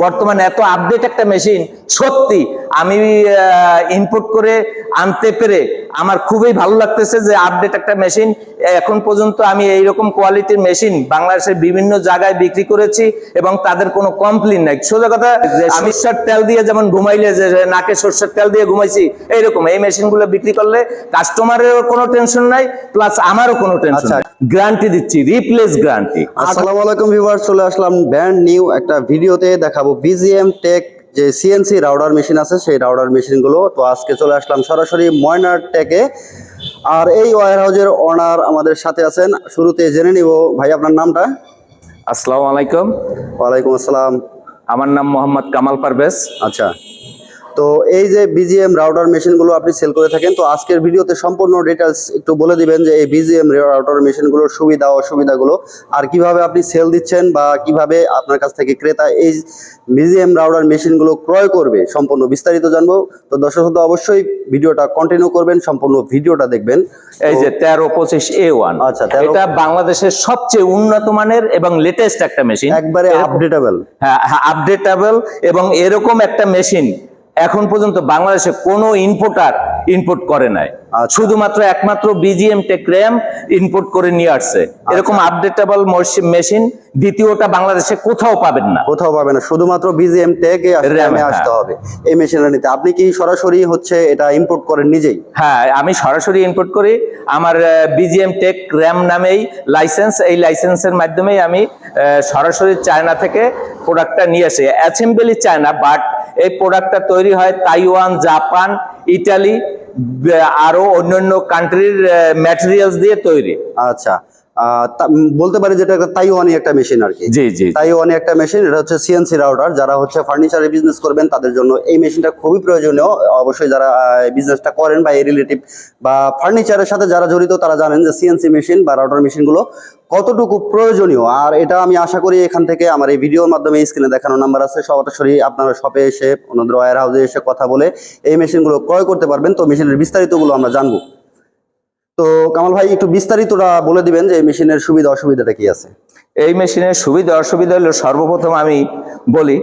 বর্তমানে এত আপডেট একটা মেশিন সত্যি আমি ইনপুট করে আনতে পেরে আমার খুবই ভালো লাগতেছে যে আপডেট একটা মেশিন এখন পর্যন্ত আমি এইরকম কোয়ালিটির মেশিন বাংলাদেশের বিভিন্ন জায়গায় বিক্রি করেছি এবং তাদের কোনো কমপ্লেন নাই। সোজা কথা আমি সরষের তেল দিয়ে যেমন ঘুমাইলে যে নাকে সর্ষের তেল দিয়ে ঘুমাইছি এইরকম এই মেশিনগুলো বিক্রি করলে কাস্টমারেরও কোনো টেনশন নাই প্লাস আমারও কোনো টেনশন আচ্ছা। গ্যারান্টি দিচ্ছি রিপ্লেস গ্যারান্টি আসসালামু আলাইকুম ভিউয়ার্স চলে আসলাম ব্র্যান্ড নিউ একটা ভিডিওতে দেখাবো বিজিএম টেক যে সিএনসি রাউডার মেশিন আছে সেই রাউডার মেশিনগুলো। তো আজকে চলে আসলাম সরাসরি ময়নার টেকে আর এই ওয়ার হাউজের ওনার আমাদের সাথে আছেন। শুরুতে জেনে নিব ভাই আপনার নামটা? আসসালামু আলাইকুম। ওয়ালাইকুম আসসালাম। আমার নাম মোহাম্মদ কামাল পারভেজ। আচ্ছা। তো এই যে বিজিএম রাউটার মেশিনগুলো আপনি সেল করে থাকেন তো আজকের ভিডিওতে সম্পূর্ণ ডিটেলস একটু বলে দিবেন যে এই বিজিএম রাউটার মেশিনগুলোর সুবিধা অসুবিধাগুলো আর কীভাবে আপনি সেল দিচ্ছেন বা কীভাবে আপনার কাছ থেকে ক্রেতা এই বিজিএম রাউটার মেশিনগুলো ক্রয় করবে সম্পূর্ণ বিস্তারিত জানব। তো দর্শক অবশ্যই ভিডিওটা কন্টিনিউ করবেন সম্পূর্ণ ভিডিওটা দেখবেন। এই যে তেরো পঁচিশ এ ওয়ান আচ্ছা, এটা বাংলাদেশের সবচেয়ে উন্নত মানের এবং লেটেস্ট একটা মেশিন একবারে আপডেটেবল হ্যাঁ আপডেটেবল এবং এরকম একটা মেশিন এখন পর্যন্ত বাংলাদেশে কোনো ইম্পোর্টার ইনপুট করে নাই। শুধুমাত্র একমাত্র বিজিএম টেক র্যাম ইনপুট করে নিয়ে আসছে। আচ্ছা। এরকম আপডেটেবল মেশিন দ্বিতীয়টা বাংলাদেশে কোথাও পাবেন না। কোথাও পাবেন না। শুধুমাত্র বিজিএম টেক RAM, আসতে হ্যাঁ। হবে এই মেশিনটা নিতে। আপনি কি সরাসরি হচ্ছে এটা ইম্পোর্ট করেন নিজেই? হ্যাঁ আমি সরাসরি ইনপুট করি। আমার বিজিএম টেক র্যাম নামেই লাইসেন্স এই লাইসেন্সের মাধ্যমেই আমি সরাসরি চায়না থেকে প্রোডাক্টটা নিয়ে আসি। অ্যাসেম্বলি চায়না বাট এই প্রোডাক্টটা তৈরি হয় তাইওয়ান জাপান ইটালি আরও অন্যান্য কান্ট্রির ম্যাটেরিয়ালস দিয়ে তৈরি। আচ্ছা। বলতে পারি যেটা একটা তাইওয়ানি একটা মেশিন আর কি। জি জি। তাইওয়ানি একটা মেশিন এটা হচ্ছে সিএনসি রাউটার। যারা হচ্ছে ফার্নিচারে বিজনেস করবেন তাদের জন্য এই মেশিনটা খুবই প্রয়োজনীয়। অবশ্যই যারা বিজনেসটা করেন বা এই রিলেটিভ বা ফার্নিচারের সাথে যারা জড়িত তারা জানেন যে সিএনসি মেশিন বা রাউটার মেশিনগুলো কতটুকু প্রয়োজনীয়। আর এটা আমি আশা করি এখান থেকে আমার এই ভিডিওর মাধ্যমে স্ক্রিনে দেখানো নাম্বার আছে সরাসরি আপনারা শপে এসে ওনাদের ওয়ার হাউসে এসে কথা বলে এই মেশিনগুলো ক্রয় করতে পারবেন। তো মেশিনের বিস্তারিতগুলো আমরা জানব। তো কামাল ভাই একটু বিস্তারিতটা বলে দিবেন যে এই মেশিনের সুবিধা অসুবিধাটা কি আছে এই মেশিনের সুবিধা অসুবিধা হলো সর্বপ্রথম আমি বলি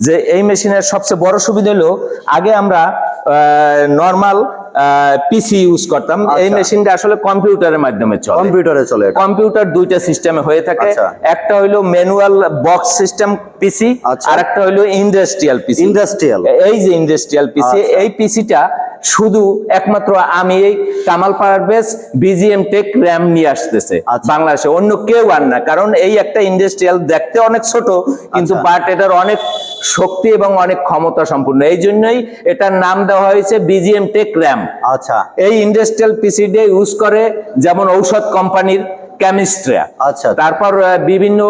যে এই মেশিনের সবচেয়ে বড় সুবিধা হলো আগে আমরা নর্মাল পিসি ইউজ করতাম এই আচ্ছা। মেশিনটা আসলে কম্পিউটারের মাধ্যমে চলে কম্পিউটারে চলে কম্পিউটার দুইটা সিস্টেমে হয়ে থাকে আচ্ছা। একটা হইল ম্যানুয়াল বক্স সিস্টেম পিসি। আর একটা হইল ইন্ডাস্ট্রিয়াল পিসি ইন্ডাস্ট্রিয়াল এই যে ইন্ডাস্ট্রিয়াল পিসি আচ্ছা। এই পিসিটা শুধু একমাত্র আমি এই Kamal Parvez BGM tech RAM নিয়ে আসতেছে আচ্ছা। বাংলাদেশে অন্য কেউ আর না কারণ এই একটা ইন্ডাস্ট্রিয়াল দেখতে অনেক ছোট কিন্তু আচ্ছা। বাট এটার অনেক শক্তি এবং অনেক ক্ষমতা সম্পূর্ণ এই জন্যই এটার নাম দেওয়া হয়েছে বিজিএম টেক র্যাম আচ্ছা এই ইন্ডাস্ট্রিয়াল পিসি দিয়ে ইউজ করে যেমন ঔষধ কোম্পানির কেমিস্ট্রিয়া আচ্ছা। তারপর বিভিন্ন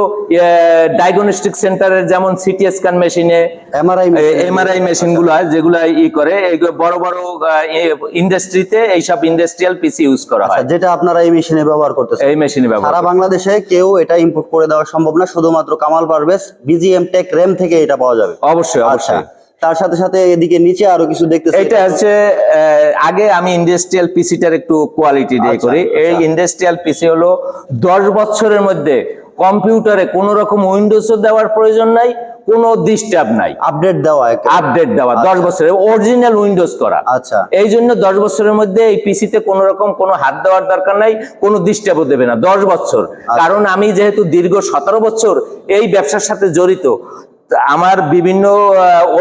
ডায়াগনস্টিক সেন্টারের যেমন সিটি স্ক্যান মেশিনে এমআরআই এমআরআই মেশিনগুলো যেগুলো ই করে বড় বড় ইন্ডাস্ট্রিতে এইসব ইন্ডাস্ট্রিয়াল পিসি ইউজ করা আচ্ছা হয়। যেটা আপনারা এই মেশিনে ব্যবহার করতেছেন। এই মেশিনে ব্যবহার সারা বাংলাদেশে কেউ এটা ইম্পোর্ট করে দেওয়া সম্ভব না শুধুমাত্র Kamal Parvez BGM tech RAM থেকে এটা পাওয়া যাবে। অবশ্যই আচ্ছা। অবশ্যই। তার সাথে সাথে এদিকে নিচে আরও কিছু দেখতেছি। এটা হচ্ছে আগে আমি ইন্ডাস্ট্রিয়াল পিসিটার একটু কোয়ালিটি দিয়ে আচ্ছা, করি। এই আচ্ছা। ইন্ডাস্ট্রিয়াল পিসি হলো দশ বছরের মধ্যে কম্পিউটারে কোন রকম উইন্ডোজও দেওয়ার প্রয়োজন নাই কোনো ডিস্টার্ব নাই। আপডেট দেওয়া আপডেট দেওয়া দশ বছরের অরিজিনাল উইন্ডোজ করা। আচ্ছা। এই জন্য দশ বছরের মধ্যে এই পিসিতে কোনো রকম কোনো হাত দেওয়ার দরকার নাই কোনো ডিস্টার্বও দেবে না দশ বছর। কারণ আমি যেহেতু দীর্ঘ সতেরো বছর এই ব্যবসার সাথে জড়িত আমার বিভিন্ন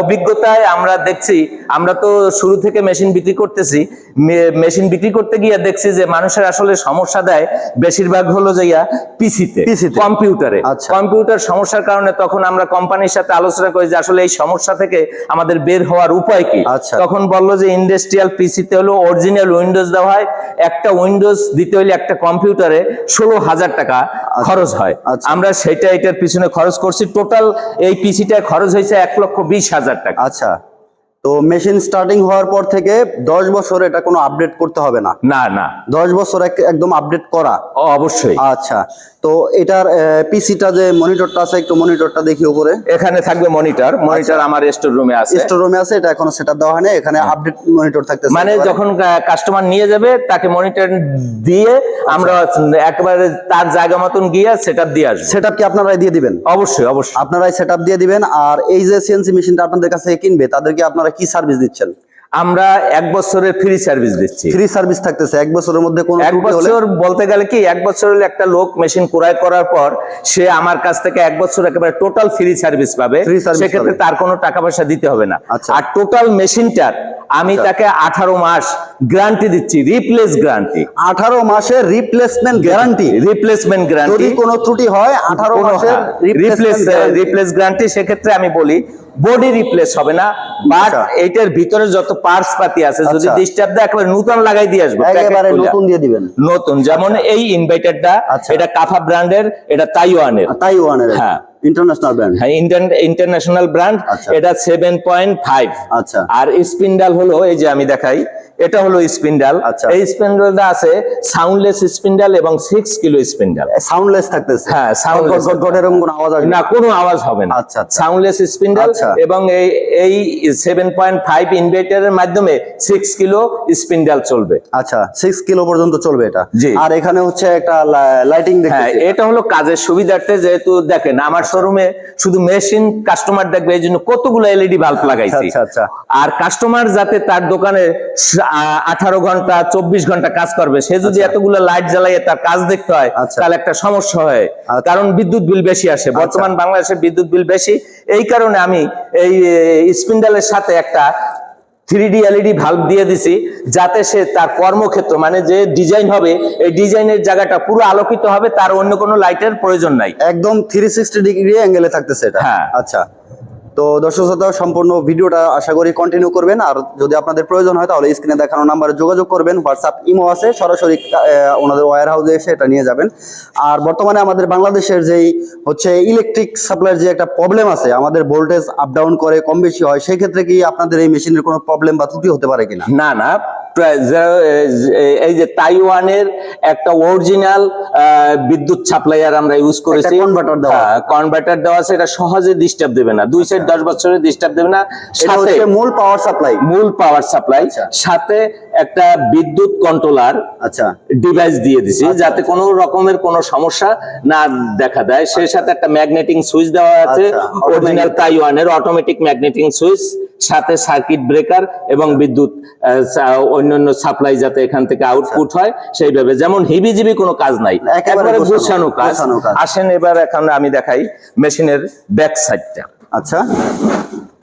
অভিজ্ঞতায় আমরা দেখছি আমরা তো শুরু থেকে মেশিন বিক্রি করতেছি মেশিন বিক্রি করতে গিয়ে দেখছি যে মানুষের আসলে সমস্যা দেয় বেশিরভাগ হলো যে পিসিতে কম্পিউটারে আচ্ছা। কম্পিউটার সমস্যার কারণে তখন আমরা কোম্পানির সাথে আলোচনা করি যে আসলে এই সমস্যা থেকে আমাদের বের হওয়ার উপায় কি আচ্ছা। তখন বলল যে ইন্ডাস্ট্রিয়াল পিসিতে হলো অরিজিনাল উইন্ডোজ দেওয়া হয় একটা উইন্ডোজ দিতে হলে একটা কম্পিউটারে ষোলো হাজার টাকা খরচ হয় আচ্ছা। আমরা সেটা এটার পিছনে খরচ করছি টোটাল এই পিসিটায় খরচ হয়েছে এক লক্ষ বিশ হাজার টাকা। আচ্ছা। তো মেশিন স্টার্টিং হওয়ার পর থেকে দশ বছর এটা কোনো আপডেট করতে হবে না। না না। দশ বছর একদম আপডেট করা। ও, অবশ্যই। আচ্ছা তো এটার পিসিটা যে মনিটরটা আছে একটু মনিটরটা দেখি উপরে। এখানে থাকবে মনিটর মনিটর আমার স্টোর রুমে আছে। স্টোর রুমে আছে এটা এখনও সেটআপ দেওয়া হয়নি এখানে আপডেট মনিটর থাকতেছে মানে যখন কাস্টমার নিয়ে যাবে তাকে মনিটর দিয়ে আমরা একবারে তার জায়গা মতন গিয়ে সেটআপ দিয়ে আসব। সেটআপ কি আপনারাই দিয়ে দিবেন? অবশ্যই অবশ্যই। আপনারাই সেটআপ দিয়ে দিবেন আর এই যে সিএনসি মেশিনটা আপনাদের কাছে কিনবে তাদেরকে আপনারা কি সার্ভিস দিচ্ছেন? আমরা এক বছরের ফ্রি সার্ভিস দিচ্ছি। ফ্রি সার্ভিস থাকতেছে এক বছরের মধ্যে কোনো এক বছর বলতে গেলে কি এক বছর হলে একটা লোক মেশিন ক্রয় করার পর সে আমার কাছ থেকে এক বছর একেবারে টোটাল ফ্রি সার্ভিস পাবে। সেক্ষেত্রে তার কোনো টাকা পয়সা দিতে হবে না। আচ্ছা। আর টোটাল মেশিনটার আমি তাকে আঠারো মাস গ্যারান্টি দিচ্ছি রিপ্লেস গ্যারান্টি আঠারো মাসের রিপ্লেসমেন্ট গ্যারান্টি রিপ্লেসমেন্ট যদি গ্যারান্টি কোনো ত্রুটি হয় আঠারো মাসের রিপ্লেস রিপ্লেস গ্যারান্টি সেক্ষেত্রে আমি বলি বডি রিপ্লেস হবে না বাট আচ্ছা। এইটার ভিতরে যত পার্টস পাতি আছে যদি আচ্ছা। ডিস্টার্ব দেয় একেবারে নতুন লাগাই দিয়ে আসব একেবারে নতুন দিয়ে দিবেন। নতুন যেমন এই ইনভার্টারটা আচ্ছা। এটা কাফা ব্র্যান্ডের এটা তাইওয়ানের তাইওয়ানের হ্যাঁ। ইন্টারন্যাশনাল ব্র্যান্ড হ্যাঁ ইন্টারন্যাশনাল ব্র্যান্ড আচ্ছা। এটা সেভেন পয়েন্ট ফাইভ আচ্ছা। আর স্পিন্ডাল হলো এই যে আমি দেখাই এটা হলো স্পিন্ডাল আচ্ছা। এই স্পিন্ডালটা আছে সাউন্ডলেস স্পিন্ডাল এবং সিক্স কিলো স্পিন্ডাল সাউন্ডলেস থাকতেছে। হ্যাঁ, এরকম কোনো আওয়াজ আসবে না? কোনো আওয়াজ হবে না। আচ্ছা। সাউন্ডলেস স্পিন্ডাল আচ্ছা। এবং এই এই সেভেন পয়েন্ট ফাইভ ইনভার্টারের মাধ্যমে সিক্স কিলো স্পিন্ডাল চলবে। আচ্ছা সিক্স কিলো পর্যন্ত চলবে এটা। জি। আর এখানে হচ্ছে একটা লাইটিং হ্যাঁ এটা হলো কাজের সুবিধার্থে যেহেতু দেখেন আমার শোরুমে শুধু মেশিন কাস্টমার দেখবে এই জন্য কতগুলো এলইডি বাল্ব লাগাইছি আচ্ছা, আচ্ছা। আর কাস্টমার যাতে তার দোকানে আঠারো ঘণ্টা চব্বিশ ঘণ্টা কাজ করবে সে যদি এতগুলো লাইট জ্বালাইয়ে তার কাজ দেখতে হয় আচ্ছা। তাহলে একটা সমস্যা হয় আচ্ছা। কারণ বিদ্যুৎ বিল বেশি আসে বর্তমান বাংলাদেশে বিদ্যুৎ বিল বেশি এই কারণে আমি এই স্পিন্ডালের সাথে একটা থ্রি ডি এলইডি ভাল্ব দিয়ে দিছি যাতে সে তার কর্মক্ষেত্র মানে যে ডিজাইন হবে এই ডিজাইনের জায়গাটা পুরো আলোকিত হবে তার অন্য কোনো লাইটের প্রয়োজন নাই। একদম থ্রি সিক্সটি ডিগ্রি অ্যাঙ্গেলে থাকতেছে এটা। হ্যাঁ। আচ্ছা। তো দর্শক শ্রোতা, সম্পূর্ণ ভিডিওটা আশা করি কন্টিনিউ করবেন। আর যদি আপনাদের প্রয়োজন হয়, তাহলে স্ক্রিনে দেখানো নাম্বারে যোগাযোগ করবেন। হোয়াটসঅ্যাপ ইমো আছে। সরাসরি ওনাদের ওয়ার হাউসে এসে এটা নিয়ে যাবেন। আর বর্তমানে আমাদের বাংলাদেশের যেই হচ্ছে ইলেকট্রিক সাপ্লাইয়ের যে একটা প্রবলেম আছে, আমাদের ভোল্টেজ আপ ডাউন করে কম বেশি হয় সেই ক্ষেত্রে কি আপনাদের এই মেশিনের কোনো প্রবলেম বা ত্রুটি হতে পারে কিনা? না না। এই যে তাইওয়ানের একটা অরিজিনাল বিদ্যুৎ সাপ্লাইয়ার আমরা ইউজ করেছি। converter দেওয়া কনভার্টার দেওয়া আছে এটা সহজে ডিস্টার্ব দেবে না। দুই সাইড দশ বছরের ডিস্টার্ব দেবে না। সাথে মূল পাওয়ার সাপ্লাই মূল পাওয়ার সাপ্লাই আচ্ছা। সাথে একটা বিদ্যুৎ কন্ট্রোলার আচ্ছা। ডিভাইস দিয়ে দিছি যাতে কোনো রকমের কোনো সমস্যা না দেখা দেয়। সেই সাথে একটা ম্যাগনেটিং সুইচ দেওয়া আছে। আচ্ছা, অরিজিনাল তাইওয়ানের অটোমেটিক ম্যাগনেটিং সুইচ সাথে সার্কিট ব্রেকার এবং বিদ্যুৎ অন্যান্য সাপ্লাই যাতে এখান থেকে আউটপুট হয় সেইভাবে। যেমন হিবিজিবি কোনো কাজ নাই। একেবারে গোছানো, কাজ। আসেন এবার এখন আমি দেখাই মেশিনের ব্যাক সাইডটা আচ্ছা।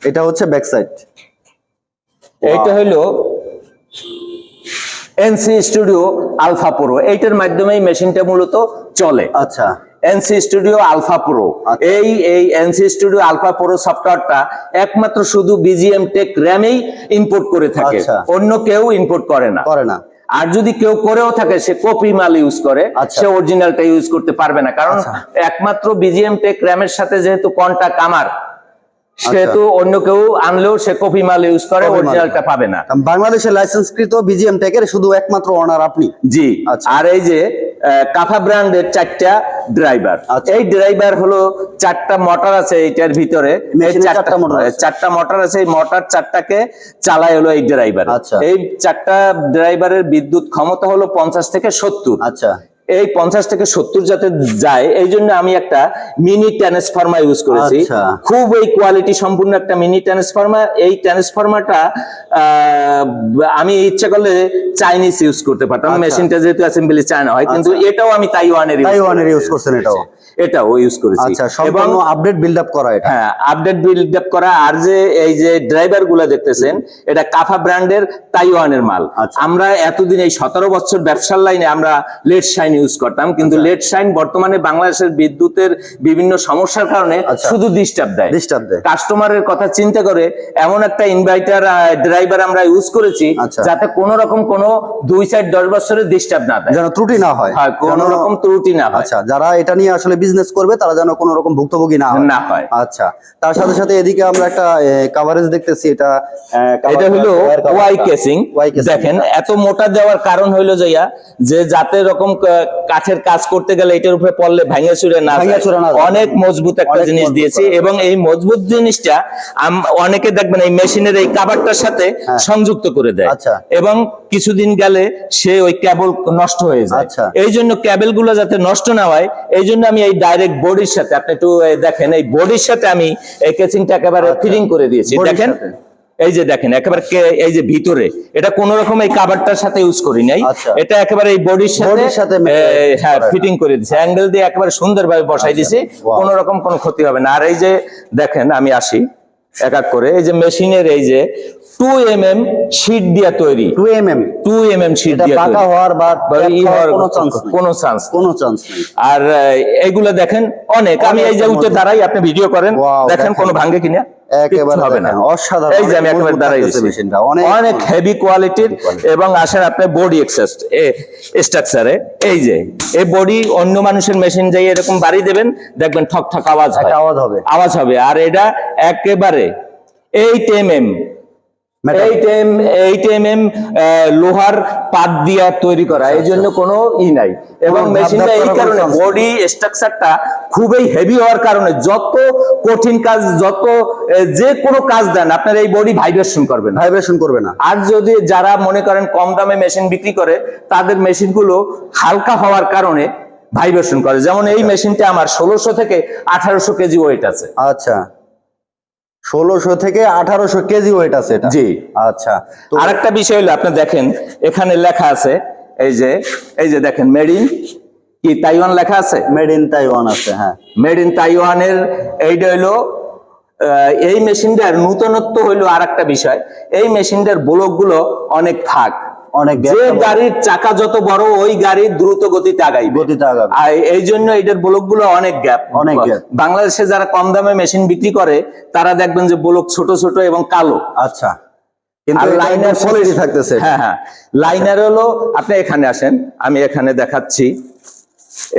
এটা হচ্ছে ব্যাক সাইড এইটা হলো এনসি স্টুডিও আলফা প্রো। এইটার মাধ্যমেই মেশিনটা মূলত চলে। আচ্ছা। এনসি স্টুডিও আলফা প্রো আচ্ছা। এই এই এনসি স্টুডিও আলফা প্রো সফটওয়্যারটা একমাত্র শুধু বিজিএম টেক র্যামেই ইম্পোর্ট করে থাকে আচ্ছা। অন্য কেউ ইম্পোর্ট করে না করে না আর যদি কেউ করেও থাকে সে কপি মাল ইউজ করে আচ্ছা। সে অরিজিনালটা ইউজ করতে পারবে না কারণ একমাত্র বিজিএম টেক র্যামের সাথে যেহেতু কন্টাক্ট আমার সেহেতু অন্য কেউ আনলেও সে কপি মাল ইউজ করে। অরিজিনালটা পাবে না বাংলাদেশের লাইসেন্সকৃত বিজিএম টেকের শুধু একমাত্র অনার আপনি জি আচ্ছা। আর এই যে কাফা ব্র্যান্ডের চারটা ড্রাইভার আচ্ছা। এই ড্রাইভার হলো চারটা মোটর আছে এইটার ভিতরে চারটা মোটর আছে। চারটা মোটর আছে এই মোটর চারটাকে চালায় হলো এই ড্রাইভার আচ্ছা। এই চারটা ড্রাইভারের বিদ্যুৎ ক্ষমতা হলো পঞ্চাশ থেকে সত্তর আচ্ছা এই পঞ্চাশ থেকে সত্তর যাতে যায় এই জন্য আমি একটা মিনি ট্রান্সফর্মার ইউজ করেছি আচ্ছা। খুব এই কোয়ালিটি সম্পূর্ণ একটা মিনি ট্রান্সফর্মার এই ট্রান্সফর্মারটা আমি ইচ্ছা করলে চাইনিজ ইউজ করতে পারতাম আচ্ছা। মেশিনটা যেহেতু অ্যাসেম্বলি চায়না হয় কিন্তু এটাও আমি তাইওয়ানের তাইওয়ানের। ইউজ করছেন এটাও এটাও ইউজ করেছি। আচ্ছা এবং আপডেট বিল্ড আপ করা এটা। হ্যাঁ আপডেট বিল্ড আপ করা আর যে এই যে ড্রাইভারগুলা দেখতেছেন এটা কাফা ব্র্যান্ডের তাইওয়ানের মাল। আচ্ছা। আমরা এতদিন এই সতেরো বছর ব্যবসার লাইনে আমরা লেট শাইন ইউজ করতাম কিন্তু লেট শাইন বর্তমানে বাংলাদেশের বিদ্যুতের বিভিন্ন সমস্যার কারণে আচ্ছা। শুধু ডিস্টার্ব দেয়। ডিস্টার্ব দেয়। কাস্টমারের কথা চিন্তা করে এমন একটা ইনভার্টার ড্রাইভার আমরা ইউজ করেছি আচ্ছা। যাতে কোনো রকম কোনো দুই সাইড দশ বছরের ডিস্টার্ব না দেয়। যেন ত্রুটি না হয়। হয় কোনো রকম ত্রুটি না হয়। আচ্ছা যারা এটা নিয়ে আসলে বিজনেস করবে তারা যেন কোনো রকম ভুক্তভোগী না না হয়। আচ্ছা তার সাথে সাথে এদিকে আমরা একটা কাভারেজ দেখতেছি এটা এটা হলো ওয়াই কেসিং দেখেন এত মোটা দেওয়ার কারণ হইল যাইয়া যে যাতে রকম কাঠের কাজ করতে গেলে এটার উপরে পড়লে ভাঙে চুরে না। অনেক মজবুত একটা জিনিস দিয়েছি। এবং এই মজবুত জিনিসটা অনেকে দেখবেন এই মেশিনের এই কাভারটার সাথে সংযুক্ত করে দেয়। আচ্ছা। এবং কিছুদিন গেলে সে ওই কেবল নষ্ট হয়ে যায়। আচ্ছা। এই জন্য কেবলগুলো যাতে নষ্ট না হয় এই জন্য আমি এই ডাইরেক্ট বডির সাথে আপনি একটু দেখেন এই বডির সাথে আমি এই কেসিংটা একেবারে ফিটিং করে দিয়েছি। দেখেন এই যে দেখেন একেবারে এই যে ভিতরে এটা কোন রকম এই কাভারটার সাথে ইউজ করি নাই। আচ্ছা। এটা একেবারে এই বডির সাথে বডির সাথে হ্যাঁ ফিটিং করে দিয়েছি। অ্যাঙ্গেল দিয়ে একেবারে সুন্দরভাবে বসাই দিয়েছি Wow. কোন রকম কোনো ক্ষতি হবে না। আর এই যে দেখেন আমি আসি এক এক করে। এই যে মেশিনের এই যে টু এম এম শিট দিয়া তৈরি। Two M M two M M sheet দিয়া বাঁকা হওয়ার বা কোনো চান্স কোনো চান্স কোনো চান্স আর আহ, দেখেন অনেক। আমি এই যে উঠে দাঁড়াই আপনি ভিডিও করেন। দেখেন। কোনো ভাঙ্গে কিনা? একেবারে হবে না। অসাধারণ, এই যে আমি অনেক একেবারে দাঁড়াই মেশিনটা, অনেক অনেক হেভি কোয়ালিটির এবং আসেন আপনার বডি স্ট্রাকচারে এই যে এই বডি অন্য মানুষের মেশিন যাই এরকম বাড়ি দেবেন দেখবেন ঠক ঠক আওয়াজ হয়। আওয়াজ হবে। আওয়াজ হবে। আর এটা একেবারে eight M M. Eight M eight M M লোহার পাত দিয়া তৈরি করা এই জন্য কোনো ই নাই। এবং মেশিনটা এই কারণে। বডি স্ট্রাকচারটা খুবই হেভি হওয়ার কারণে যত কঠিন কাজ যত যে কোনো কাজ দেন আপনার এই বডি ভাইব্রেশন করবে না। ভাইব্রেশন করবে না। আর যদি যারা মনে করেন কম দামে মেশিন বিক্রি করে তাদের মেশিনগুলো হালকা হওয়ার কারণে ভাইব্রেশন করে। যেমন এই মেশিনটা আমার ষোলোশো থেকে আঠারোশো কেজি ওয়েট আছে। আচ্ছা। ষোলোশো থেকে আঠারোশো কেজি ওয়েট আছে এটা। জি। আচ্ছা। তো আরেকটা বিষয় হলো আপনি দেখেন এখানে লেখা আছে এই যে এই যে দেখেন মেড ইন কি তাইওয়ান লেখা আছে? মেড ইন তাইওয়ান আছে হ্যাঁ। মেড ইন তাইওয়ানের এইটা হইল এই মেশিনটার নূতনত্ব হইল আর একটা বিষয়। এই মেশিনটার ব্লকগুলো অনেক ফাঁক অনেক যে গাড়ির চাকা যত বড় ওই গাড়ি দ্রুত গতিতে আগাই গতিতে আগাবে। আর এই জন্য এটার ব্লকগুলো অনেক গ্যাপ। অনেক গ্যাপ। বাংলাদেশে যারা কম দামে মেশিন বিক্রি করে তারা দেখবেন যে ব্লক ছোট ছোট এবং কালো। আচ্ছা। কিন্তু লাইনার থাকতেছে। হ্যাঁ হ্যাঁ। লাইনার হলো আপনি এখানে আসেন আমি এখানে দেখাচ্ছি।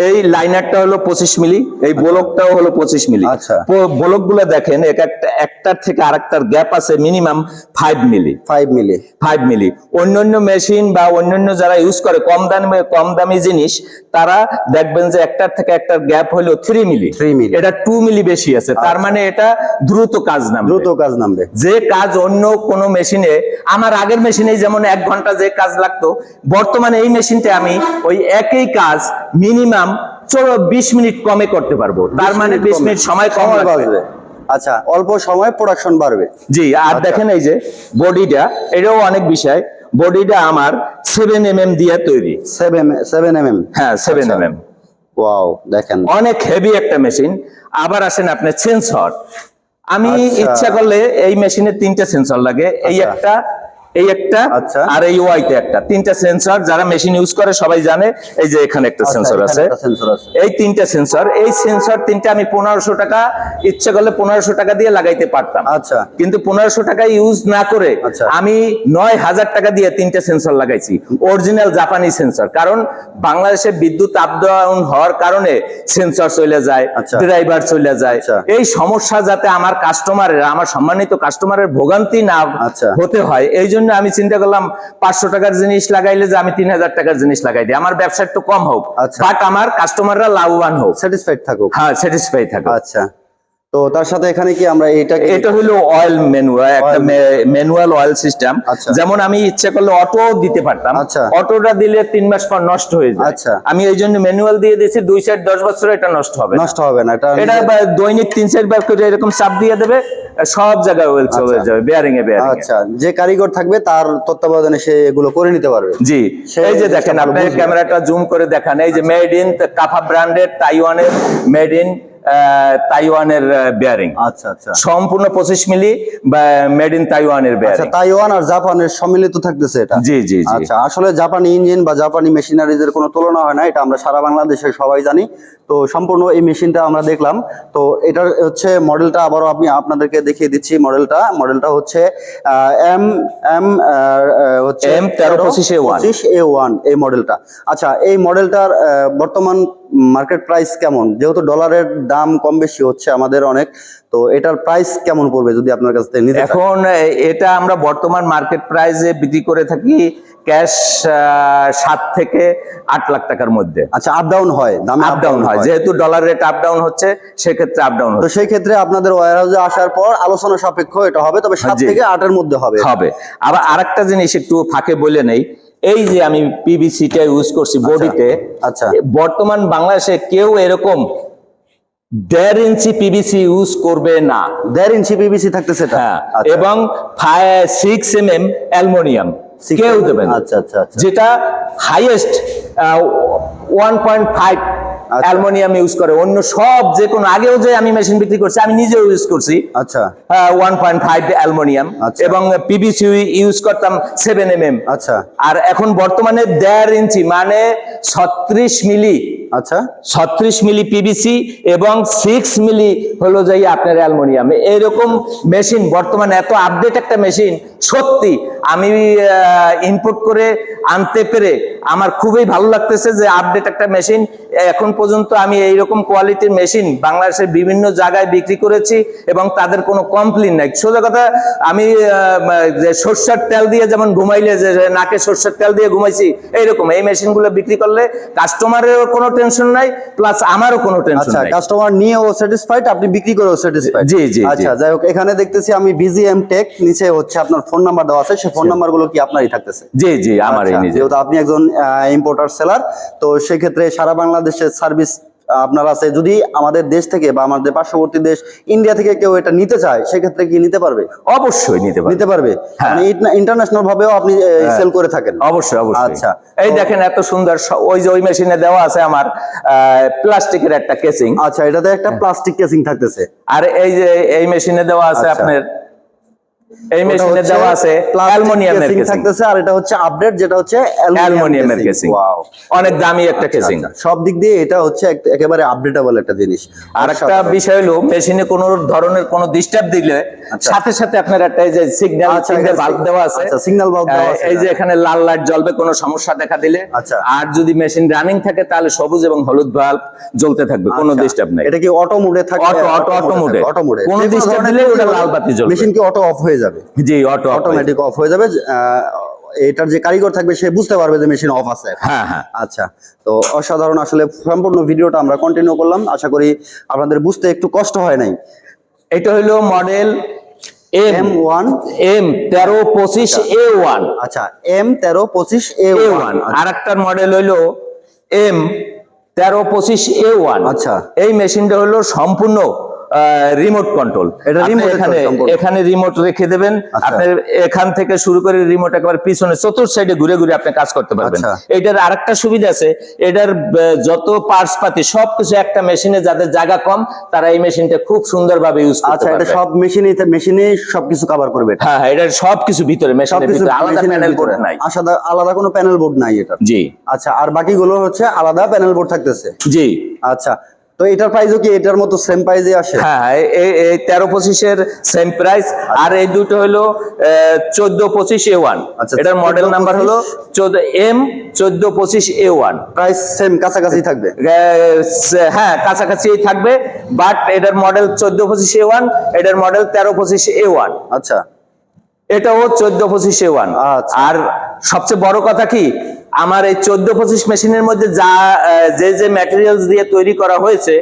এই লাইনারটা হলো পঁচিশ মিলি এই ব্লকটাও হলো পঁচিশ মিলি। আচ্ছা। ব্লকগুলো দেখেন এক একটা একটার থেকে আরেকটার গ্যাপ আছে minimum five milli. Five milli. Five milli. অন্যান্য মেশিন বা অন্যান্য যারা ইউজ করে কম দামে কম দামি জিনিস তারা দেখবেন যে একটার থেকে একটার গ্যাপ হলো থ্রি মিলি। Three milli. এটা টু মিলি বেশি আছে তার মানে এটা দ্রুত কাজ নামবে। দ্রুত কাজ নামবে। যে কাজ অন্য কোনো মেশিনে আমার আগের মেশিনে যেমন এক ঘণ্টা যে কাজ লাগতো বর্তমানে এই মেশিনটা আমি ওই একই কাজ মিনিমাম চলো বিশ মিনিট কমে করতে পারব। তার মানে বিশ মিনিট সময় কম লাগবে। আচ্ছা অল্প সময় প্রোডাকশন বাড়বে। জি আর দেখেন এই যে বডিটা এটাও অনেক বিষয়। বডিটা আমার সেভেন এম এম দিয়ে তৈরি। সেভেন সেভেন এম এম হ্যাঁ সেভেন এম এম ওয়াও দেখেন। অনেক হেভি একটা মেশিন আবার আসেন আপনার সেন্সর আমি আচ্ছা। ইচ্ছা করলে এই মেশিনে তিনটা সেন্সর লাগে। এই আচ্ছা। একটা এই একটা আচ্ছা। আর এই ওয়াইতে একটা তিনটা সেন্সর যারা মেশিন ইউজ করে সবাই জানে এই যে এখানে একটা সেন্সর আছে এই তিনটা সেন্সর এই সেন্সর তিনটা আমি পনেরোশো টাকা ইচ্ছা করলে পনেরোশো টাকা দিয়ে লাগাইতে পারতাম আচ্ছা কিন্তু পনেরোশো টাকা ইউজ না করে আচ্ছা। আমি নয় হাজার টাকা দিয়ে তিনটা সেন্সর লাগাইছি অরিজিনাল জাপানি সেন্সর কারণ বাংলাদেশে বিদ্যুৎ আপ হওয়ার কারণে সেন্সর চলে যায় আচ্ছা। ড্রাইভার চলে যায় আচ্ছা। এই সমস্যা যাতে আমার কাস্টমারের আমার সম্মানিত কাস্টমারের ভোগান্তি না আচ্ছা। হতে হয় এই জন্য আমি চিন্তা করলাম পাঁচশো টাকার জিনিস লাগাইলে যে আমি তিন হাজার টাকার জিনিস লাগাই দিই। আমার ব্যবসা একটু কম হোক আচ্ছা। বাট আমার কাস্টমাররা লাভবান হোক। স্যাটিসফাইড থাকুক। হ্যাঁ স্যাটিসফাই থাকে আচ্ছা। তো তার সাথে এখানে কি আমরা এটা এটা হলো অয়েল ম্যানুয়াল একটা ম্যানুয়াল অয়েল সিস্টেম আচ্ছা। যেমন আমি ইচ্ছা করলে অটো দিতে পারতাম। আচ্ছা। অটোটা দিলে তিন মাস পর নষ্ট হয়ে যায়। আচ্ছা। আমি এই জন্য ম্যানুয়াল দিয়ে দিয়েছি দুই সাইড দশ বছর এটা নষ্ট হবে নষ্ট হবে না এটা এটা দৈনিক তিন চার বার করে এরকম চাপ দিয়ে দেবে সব জায়গায় ওয়েল চলে আচ্ছা। যাবে বেয়ারিং এ। বেয়ারিং আচ্ছা যে কারিগর থাকবে তার তত্ত্বাবধানে সে এগুলো করে নিতে পারবে। জি এই যে দেখেন আপনি ক্যামেরাটা জুম করে দেখান এই যে মেড ইন কাফা ব্র্যান্ডেড তাইওয়ানের মেড ইন তাইওয়ানের বেয়ারিং আচ্ছা আচ্ছা। সম্পূর্ণ পঁচিশ মিলি মেড ইন তাইওয়ানের আচ্ছা বেয়ারিং তাইওয়ান আর জাপানের সম্মিলিত থাকতেছে এটা? জি জি আচ্ছা আসলে জাপানি ইঞ্জিন বা জাপানি মেশিনারিজের কোনো তুলনা হয় না এটা আমরা সারা বাংলাদেশে সবাই জানি। তো সম্পূর্ণ এই মেশিনটা আমরা দেখলাম। তো এটার হচ্ছে মডেলটা আবারও আমি আপনাদেরকে দেখিয়ে দিচ্ছি মডেলটা। মডেলটা হচ্ছে এম এম হচ্ছে M 1325A1 পঁচিশ এ ওয়ান। এই মডেলটা। আচ্ছা এই মডেলটার বর্তমান মার্কেট প্রাইস কেমন? যেহেতু ডলারের দাম কম বেশি হচ্ছে আমাদের অনেক তো এটার প্রাইস কেমন পড়বে যদি আপনার কাছ থেকে এখন এটা আমরা বর্তমান মার্কেট প্রাইসে বিক্রি করে থাকি ক্যাশ সাত থেকে আট লাখ টাকার মধ্যে। আচ্ছা আপ ডাউন হয় দাম আপ ডাউন হয় যেহেতু ডলার রেট আপ ডাউন হচ্ছে সেক্ষেত্রে আপ ডাউন তো সেই ক্ষেত্রে আপনাদের ওয়ার হাউসে আসার পর আলোচনা সাপেক্ষ এটা হবে তবে সাত থেকে আটের মধ্যে হবে। হবে। আবার আরেকটা জিনিস একটু ফাঁকে বলে নেই এই যে আমি পিভিসিটা ইউজ করছি বডিতে আচ্ছা বর্তমান বাংলাদেশে কেউ এরকম দেড় ইঞ্চি পিভিসি ইউজ করবে না দেড় ইঞ্চি পিভিসি থাকতেছে হ্যাঁ আচ্ছা। এবং সিক্স এম এম অ্যালমোনিয়াম কেউ দেবেন আচ্ছা আচ্ছা আচ্ছা যেটা হাইয়েস্ট ওয়ান পয়েন্ট ফাইভ আচ্ছা। অ্যালমোনিয়াম ইউজ করে অন্য সব যে কোনো আগেও যে আমি মেশিন বিক্রি করছি আমি নিজেও ইউজ করছি। আচ্ছা। ওয়ান পয়েন্ট ফাইভ অ্যালমোনিয়াম আচ্ছা। এবং পিভিসি ইউজ করতাম সেভেন এম এম আচ্ছা। আর এখন বর্তমানে দেড় ইঞ্চি মানে ছত্রিশ মিলি আচ্ছা ছত্রিশ মিলি পিভিসি এবং সিক্স মিলি হলো যাই আপনার অ্যালমোনিয়াম। এরকম মেশিন বর্তমানে এত আপডেট একটা মেশিন সত্যি আমি ইনপুট করে আনতে পেরে আমার খুবই ভালো লাগতেছে যে আপডেট একটা মেশিন এখন পর্যন্ত আমি এইরকম কোয়ালিটির মেশিন বাংলাদেশের বিভিন্ন জায়গায় বিক্রি করেছি এবং তাদের কোনো কমপ্লেন নাই। সোজা কথা, আমি সর্ষের তেল দিয়ে যেমন ঘুমাইলে যে যে নাকে সর্ষের তেল দিয়ে ঘুমাইছি, এইরকম। এই মেশিনগুলো বিক্রি করলে কাস্টমারেরও কোনো টেনশন নাই প্লাস আমারও কোনো টেনশন আচ্ছা নাই। কাস্টমার নিয়েও স্যাটিসফাইড আপনি বিক্রি করেও স্যাটিসফাইড জি, জি। আচ্ছা যাই হোক এখানে দেখতেছি আমি বিজিএম টেক নিচে হচ্ছে আপনার ফোন নাম্বার দেওয়া আছে সেই ফোন নাম্বারগুলো কি আপনারই থাকতেছে? জি জি আমারই আচ্ছা, নিজে যেহেতু আপনি একজন ইম্পোর্টার সেলার তো সেক্ষেত্রে সারা বাংলাদেশের সার্ভিস আপনার আছে যদি আমাদের দেশ থেকে বা আমাদের পার্শ্ববর্তী দেশ ইন্ডিয়া থেকে কেউ এটা নিতে চায় সেক্ষেত্রে কি নিতে পারবে? অবশ্যই নিতে পারি নিতে পারবে? হ্যাঁ। মানে ইন্টারন্যাশনাল ভাবেও আপনি সেল করে থাকেন। অবশ্যই অবশ্যই। আচ্ছা। এই দেখেন এত সুন্দর ওই যে ওই মেশিনে দেওয়া আছে আমার প্লাস্টিকের একটা কেসিং আচ্ছা এটাতে একটা প্লাস্টিক কেসিং থাকতেছে। আর এই যে এই মেশিনে দেওয়া আছে আচ্ছা। আপনার এই মেশিনে দেওয়া আছে অ্যালুমিনিয়ামের কেসিং থাকতেছে আর এটা হচ্ছে আপডেট যেটা হচ্ছে অ্যালুমিনিয়ামের কেসিং ওয়াও অনেক দামি একটা কেসিং আচ্ছা, সব দিক দিয়ে এটা হচ্ছে একেবারে আপডেটেবল একটা জিনিস। আর একটা বিষয় হলো মেশিনে কোন ধরনের কোন ডিস্টার্ব দিলে আচ্ছা। সাথে সাথে আপনার একটা এই যে সিগন্যাল আচ্ছা, সিগন্যাল এখানে বাল্ব দেওয়া আছে। আচ্ছা, signal bulb দেওয়া আছে এই যে এখানে। এখানে লাল লাইট জ্বলবে কোনো সমস্যা দেখা দিলে আচ্ছা। আর যদি মেশিন রানিং থাকে তাহলে সবুজ এবং হলুদ বাল্ব জ্বলতে থাকবে কোনো আচ্ছা, ডিস্টার্ব নেই। এটা কি অটো মোডে থাকে? Auto mode এ। অটো মোডে কোনো দিলে ওটা লাল বাতি জ্বলবে। মেশিন কি অটো অফ হয়ে যাবে। জি অটো অটোমেটিক অফ হয়ে যাবে এটার যে কারিগর থাকবে সে বুঝতে পারবে যে মেশিন অফ আছে হ্যাঁ হ্যাঁ। আচ্ছা তো অসাধারণ আসলে সম্পূর্ণ ভিডিওটা আমরা কন্টিনিউ করলাম। আশা করি আপনাদের বুঝতে একটু কষ্ট হয় নাই। এটা হলো মডেল এম ওয়ান এম তেরো পঁচিশ এ ওয়ান আচ্ছা এম তেরো পঁচিশ এ ওয়ান ওয়ান আর একটার মডেল হইল এম তেরো পঁচিশ এ ওয়ান আচ্ছা। এই মেশিনটা হলো সম্পূর্ণ রিমোট কন্ট্রোল এটা এ এখানে এখানে রিমোট রেখে দেবেন। আচ্ছা। আপনি এখান থেকে শুরু করে রিমোট একেবারে পিছনে চতুর্থ সাইডে ঘুরে ঘুরে আপনি কাজ করতে পারবেন। আচ্ছা। এটার আরেকটা সুবিধা আছে। এটার যত পার্টস পাতি সবকিছু একটা মেশিনে যাদের জায়গা কম তারা এই মেশিনটা খুব সুন্দরভাবে ইউজ করতে আচ্ছা এটা সব মেশিনে মেশিনে সবকিছু কভার করবে হ্যাঁ হ্যাঁ এটার সবকিছু ভিতরে মেশিনের ভিতরে আলাদা প্যানেল। বোর্ড নাই। আলাদা আলাদা কোনো প্যানেল বোর্ড নাই এটা? জি। আচ্ছা আর বাকিগুলো হচ্ছে আলাদা প্যানেল বোর্ড থাকতেছে? জি। আচ্ছা তো এটার প্রাইসও কি এটার মতো সেম প্রাইসে আসে? হ্যাঁ এই- এই এই তেরো পঁচিশের সেম প্রাইস আর এই দুটো হলো চোদ্দ পঁচিশ এ ওয়ান আচ্ছা, এটার মডেল নাম্বার হলো চোদ্দ এম চোদ্দ পঁচিশ এ ওয়ান প্রাইস সেম কাছাকাছি থাকবে? হ্যাঁ কাছাকাছি থাকবে বাট এটার মডেল চোদ্দ পঁচিশ এ ওয়ান এটার মডেল তেরো পঁচিশ এ ওয়ান আচ্ছা। এটাও চোদ্দ পঁচিশ এ ওয়ান আচ্ছা। আর সবচেয়ে বড় কথা কি? আমার এই চোদ্দ পঁচিশ মেশিনের মধ্যে যা যে যে ম্যাটেরিয়ালস দিয়ে তৈরি করা হয়েছে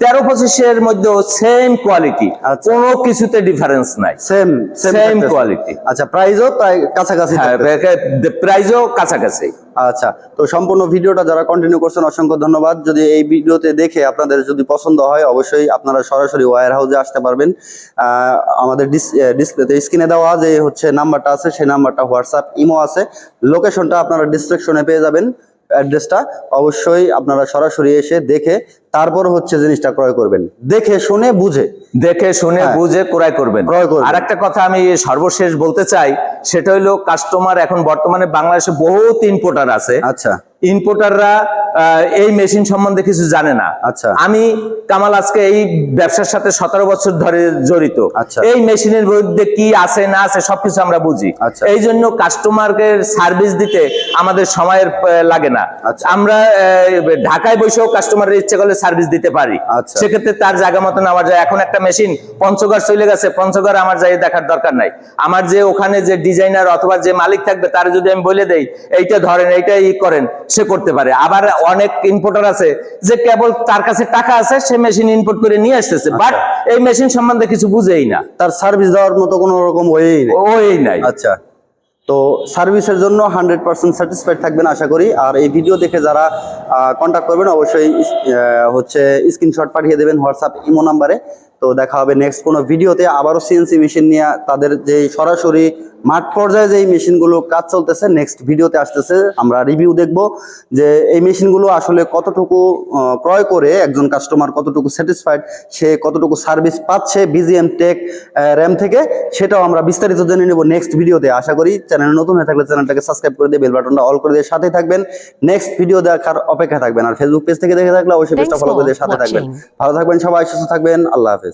তেরো পঁচিশের মধ্যেও সেম কোয়ালিটি। কোনো কিছুতে ডিফারেন্স নাই। সেম সেম কোয়ালিটি আচ্ছা প্রাইসও প্রায় কাছাকাছি হ্যাঁ থাকবে। প্রাইজও কাছাকাছি। আচ্ছা তো সম্পূর্ণ ভিডিওটা যারা কন্টিনিউ করছেন অসংখ্য ধন্যবাদ। যদি এই ভিডিওতে দেখে আপনাদের যদি পছন্দ হয় অবশ্যই আপনারা সরাসরি ওয়্যার হাউসে আসতে পারবেন। আহ, আমাদের ডিসপ্লেতে স্ক্রিনে দেওয়া যে হচ্ছে নাম্বারটা আছে সেই নাম্বারটা হোয়াটসঅ্যাপ ইমো আছে। লোকেশনটা আপনারা ডিসক্রিপশনে পেয়ে যাবেন অ্যাড্রেসটা অবশ্যই আপনারা সরাসরি এসে দেখে তারপর হচ্ছে জিনিসটা ক্রয় করবেন দেখে শুনে বুঝে দেখে শুনে হ্যাঁ। বুঝে ক্রয় করবেন ক্রয় করবেন। আর একটা কথা আমি সর্বশেষ বলতে চাই সেটা হলো কাস্টমার এখন বর্তমানে বাংলাদেশে বহুত ইম্পোর্টার আছে আচ্ছা ইম্পোর্টাররা এই মেশিন সম্বন্ধে কিছু জানে না আচ্ছা। আমি কামাল আজকে এই ব্যবসার সাথে সতেরো বছর ধরে জড়িত আচ্ছা। এই মেশিনের মধ্যে কি আছে না আছে সবকিছু আমরা বুঝি আচ্ছা। এই জন্য কাস্টমারকে সার্ভিস দিতে আমাদের সময়ের লাগে না আচ্ছা। আমরা ঢাকায় বসেও কাস্টমারের ইচ্ছে করলে সার্ভিস দিতে পারি। আচ্ছা। সেক্ষেত্রে তার জায়গা মতো নেওয়া যায়। এখন একটা মেশিন পঞ্চগড় চলে গেছে পঞ্চগড় আমার যাই দেখার দরকার নাই। আমার যে ওখানে যে ডিজাইনার অথবা যে মালিক থাকবে তার যদি আমি বলে দেই এইটা ধরেন এইটা ই করেন সে করতে পারে। আবার অনেক ইম্পোর্টার আছে যে কেবল তার কাছে টাকা আছে সে মেশিন ইম্পোর্ট করে নিয়ে আসতেছে। বাট এই মেশিন সম্বন্ধে কিছু বুঝেই না। তার সার্ভিস দেওয়ার মতো কোনো রকম ওয়েই নেই। ওই নাই। আচ্ছা। তো সার্ভিসের জন্য হান্ড্রেড পার্সেন্ট স্যাটিসফাইড থাকবেন আশা করি। আর এই ভিডিও দেখে যারা কন্ট্যাক্ট করবেন, অবশ্যই হচ্ছে স্ক্রিনশট পাঠিয়ে দেবেন হোয়াটসঅ্যাপ ইমো নাম্বারে তো দেখা হবে নেক্সট কোনো ভিডিওতে আবারও সিএনসি মেশিন নিয়ে তাদের যে সরাসরি মাঠ পর্যায়ে যে মেশিনগুলো কাজ চলতেছে নেক্সট ভিডিওতে আসতেছে। আমরা রিভিউ দেখব যে এই মেশিনগুলো আসলে কতটুকু ক্রয় করে একজন কাস্টমার কতটুকু স্যাটিসফাইড সে কতটুকু সার্ভিস পাচ্ছে বিজিএম টেক র্যাম থেকে সেটাও আমরা বিস্তারিত জেনে নেব নেক্সট ভিডিওতে আশা করি চ্যানেল নতুন হয়ে থাকলে চ্যানেলটাকে সাবস্ক্রাইব করে দিয়ে বেল বাটনটা অল করে দিয়ে সাথে থাকবেন। নেক্সট ভিডিও দেখার অপেক্ষা থাকবেন। আর ফেসবুক পেজ থেকে দেখে থাকলে অবশ্যই পেজটা ফলো করে দিয়ে সাথে থাকবেন। ভালো থাকবেন সবাই সুস্থ থাকবেন। আল্লাহ হাফেজ।